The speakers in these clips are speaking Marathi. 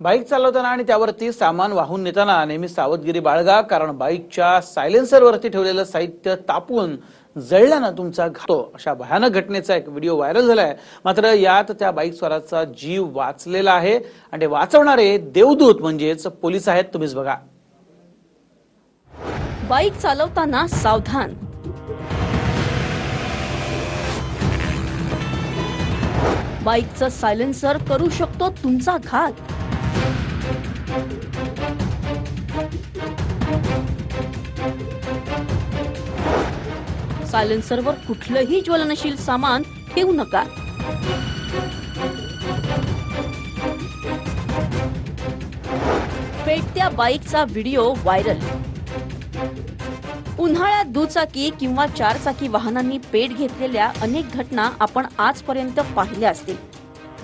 बाईक चालवताना आणि त्यावरती सामान वाहून नेताना नेहमी सावधगिरी बाळगा कारण बाईकच्या सायलेन्सरवरती ठेवलेलं साहित्य तापून जळल्यानं तुमचा घातो. अशा भयानक घटनेचा एक व्हिडिओ व्हायरल झालाय. मात्र यात त्या बाईक स्वाराचा जीव वाचलेला आहे आणि ते वाचवणारे देवदूत म्हणजेच पोलीस आहेत. तुम्हीच बघा. बाईक चालवताना सावधान. बाईकचं सायलेन्सर करू शकतो तुमचा घात. सायलेन्सरवर कुठलंही ज्वलनशील सामान ठेवू नका. पेटत्या बाईकचा व्हिडिओ व्हायरल. उन्हाळ्यात दुचाकी किंवा चारचाकी वाहनांनी पेट घेतलेल्या अनेक घटना आपण आजपर्यंत पाहिल्या असतील.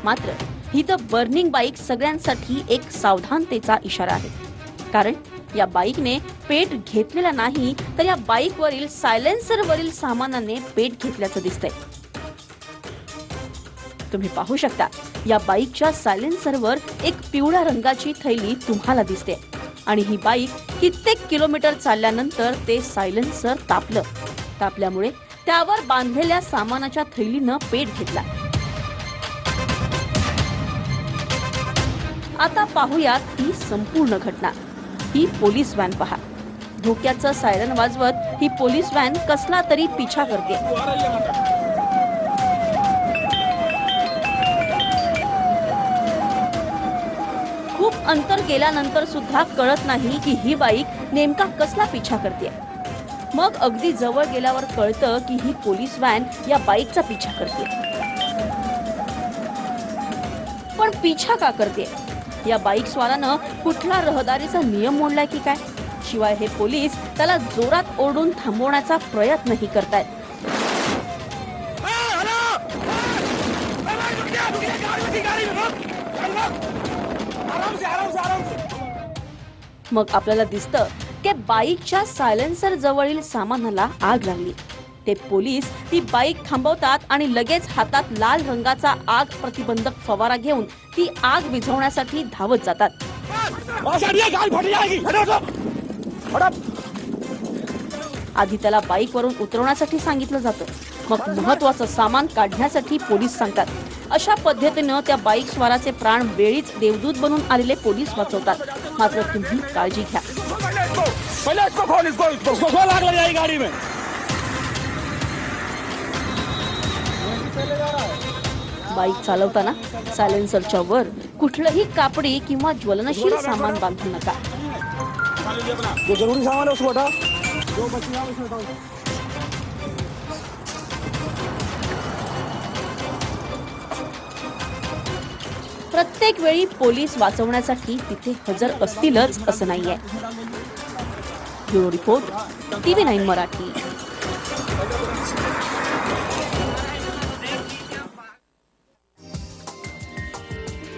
मात्र ही द बर्निंग बाईक सगळ्यांसाठी एक सावधानतेचा इशारा आहे. कारण या बाईकने पेट घेतलेला नाही तर या बाईकवरील सायलेन्सरवरील सामानाने पेट घेतल्याचं दिसतंय. तुम्ही पाहू शकता या बाईकच्या सायलेन्सरवर एक पिवळ्या रंगाची थैली तुम्हाला दिसते. आणि ही बाईक कित्येक किलोमीटर चालल्यानंतर ते सायलेन्सर तापलं. तापल्यामुळे त्यावर बांधलेल्या सामानाच्या थैलीनं पेट घेतला. आता पाहूयात ही संपूर्ण घटना. ही पोलीस व्हॅन पहा. धोक्याचं सायरन वाजवत ही पोलीस व्हॅन कसला तरी पिछा करते. खूप अंतर गेल्यानंतर सुद्धा कळत नाही की ही बाईक नेमका कसला पिछा करते. मग अगदी जवळ गेल्यावर कळतं की ही पोलीस व्हॅन या बाईकचा पिछा करते. पण पिछा का करते? या बाईकस्वारानं कुठला रहदारीचा नियम मोडलाय की काय? शिवाय हे पोलीस त्याला जोरात ओढून थांबवण्याचा प्रयत्नही करतायत. मग आपल्याला दिसतं की बाईकच्या सायलेन्सर जवळील सामानाला आग लागली. ते पोलीस ती बाईक थांबवतात आणि लगेच हातात लाल रंगाचा आग प्रतिबंधक फवारा घेऊन ती आग विझवण्यासाठी धावत जातात. आधी त्याला बाईकवरून उतरवण्यासाठी सांगितलं जातं. मग महत्वाचं सामान काढण्यासाठी पोलीस सांगतात. अशा पद्धतीनं त्या बाईक स्वाराचे प्राण वेळीच देवदूत बनून आलेले पोलीस वाचवतात. मात्र तुम्ही काळजी घ्या. बाईक चालवताना सायलेन्सरच्या वर कुठलंही कापडी किंवा ज्वलनशील सामान बांधू नका. प्रत्येक वेळी पोलीस वाचवण्यासाठी तिथे हजर असतीलच असं नाहीये. Bureau report TV nine Marathi.